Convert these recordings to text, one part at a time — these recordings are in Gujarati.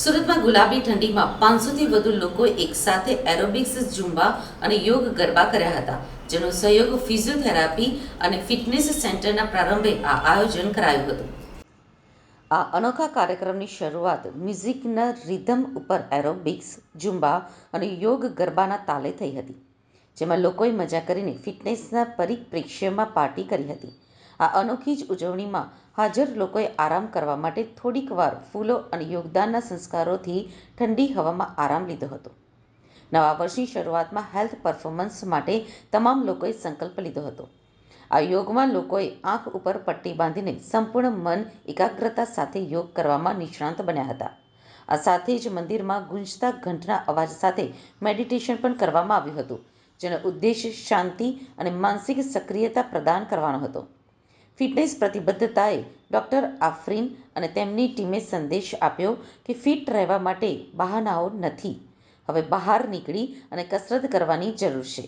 સુરતમાં ગુલાબી ઠંડીમાં પાંચસોથી વધુ લોકો એકસાથે એરોબિક્સ, ઝુંબા અને યોગ ગરબા કર્યા હતા, જેનો સહયોગ ફિઝિયોથેરાપી અને ફિટનેસ સેન્ટરના પ્રારંભે આ આયોજન કરાયું હતું. આ અનોખા કાર્યક્રમની શરૂઆત મ્યુઝિકના રિધમ ઉપર એરોબિક્સ, ઝુંબા અને યોગ ગરબાના તાલે થઈ હતી, જેમાં લોકોએ મજા કરીને ફિટનેસના પરિપ્રેક્ષ્યમાં પાર્ટી કરી હતી. આ અનોખી જ ઉજવણીમાં હાજર લોકોએ આરામ કરવા માટે થોડીક વાર ફૂલો અને યોગદાનના સંસ્કારોથી ઠંડી હવામાં આરામ લીધો હતો. નવા વર્ષની શરૂઆતમાં હેલ્થ પરફોર્મન્સ માટે તમામ લોકોએ સંકલ્પ લીધો હતો. આ યોગમાં લોકોએ આંખ ઉપર પટ્ટી બાંધીને સંપૂર્ણ મન એકાગ્રતા સાથે યોગ કરવામાં નિષ્ણાંત બન્યા હતા. આ સાથે જ મંદિરમાં ગુંજતા ઘંટના અવાજ સાથે મેડિટેશન પણ કરવામાં આવ્યું હતું, જેનો ઉદ્દેશ શાંતિ અને માનસિક સક્રિયતા પ્રદાન કરવાનો હતો. ફિટનેસ પ્રતિબદ્ધતાએ ડૉક્ટર આફરીન અને તેમની ટીમે સંદેશ આપ્યો કે ફિટ રહેવા માટે બહાનાઓ નથી. હવે બહાર નીકળી અને કસરત કરવાની જરૂર છે.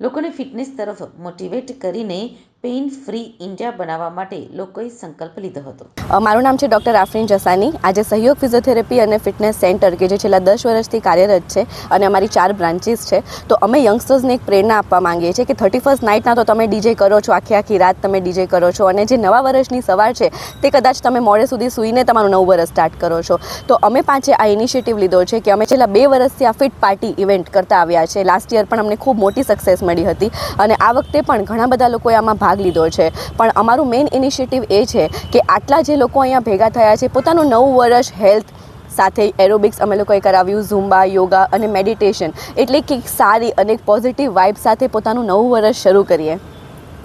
લોકોને ફિટનેસ તરફ મોટિવેટ કરીને પેઇન ફ્રી ઇન્ડિયા બનાવવા માટે લોકોએ સંકલ્પ લીધો હતો. મારું નામ છે ડૉક્ટર આફરીન જસાની. આજે સહયોગ ફિઝિયોથેરાપી અને ફિટનેસ સેન્ટર કે જે છેલ્લા દસ વર્ષથી કાર્યરત છે અને અમારી ચાર બ્રાન્ચીસ છે, તો અમે યંગસ્ટર્સને એક પ્રેરણા આપવા માંગીએ છીએ કે થર્ટી ફર્સ્ટ નાઇટના તો તમે ડીજે કરો છો, આખી આખી રાત તમે ડીજે કરો છો અને જે નવા વર્ષની સવાર છે તે કદાચ તમે મોડે સુધી સૂઈને તમારું નવું વર્ષ સ્ટાર્ટ કરો છો. તો અમે પાંચે આ ઇનિશિયેટિવ લીધો છે કે અમે છેલ્લા બે વર્ષથી આ ફિટ પાર્ટી ઇવેન્ટ કરતા આવ્યા છે. લાસ્ટ યર પણ અમને ખૂબ મોટી સક્સેસ મળી હતી અને આ વખતે પણ ઘણા બધા લોકોએ આમાં ભાગ લીધો છે. પણ અમારું મેઇન ઇનિશિયેટિવ એ છે કે આટલા જે લોકો અહીંયા ભેગા થયા છે પોતાનું નવું વર્ષ હેલ્થ સાથે એરોબિક્સ અમે લોકોએ કરાવ્યું ઝુમ્બા યોગા અને મેડિટેશન એટલે કે સારી અને પોઝિટિવ વાઇબ સાથે પોતાનું નવું વર્ષ શરૂ કરીએ.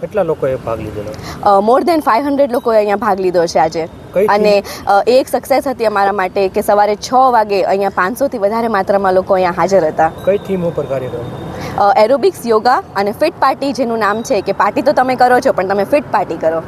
કેટલા લોકોએ ભાગ લીધો મોર દેન ફાઇવ હંડ્રેડ લોકોએ અહીંયા ભાગ લીધો છે આજે. અને એ એક સક્સેસ હતી અમારા માટે કે સવારે છ વાગે અહીંયા પાંચસોથી વધારે માત્રામાં લોકો અહીંયા હાજર હતા. કઈ થીમ ઉપર કાર્યક્રમ એરોબિક્સ યોગા અને ફિટ પાર્ટી જેનું નામ છે કે પાર્ટી તો તમે કરો છો, પણ તમે ફિટ પાર્ટી કરો.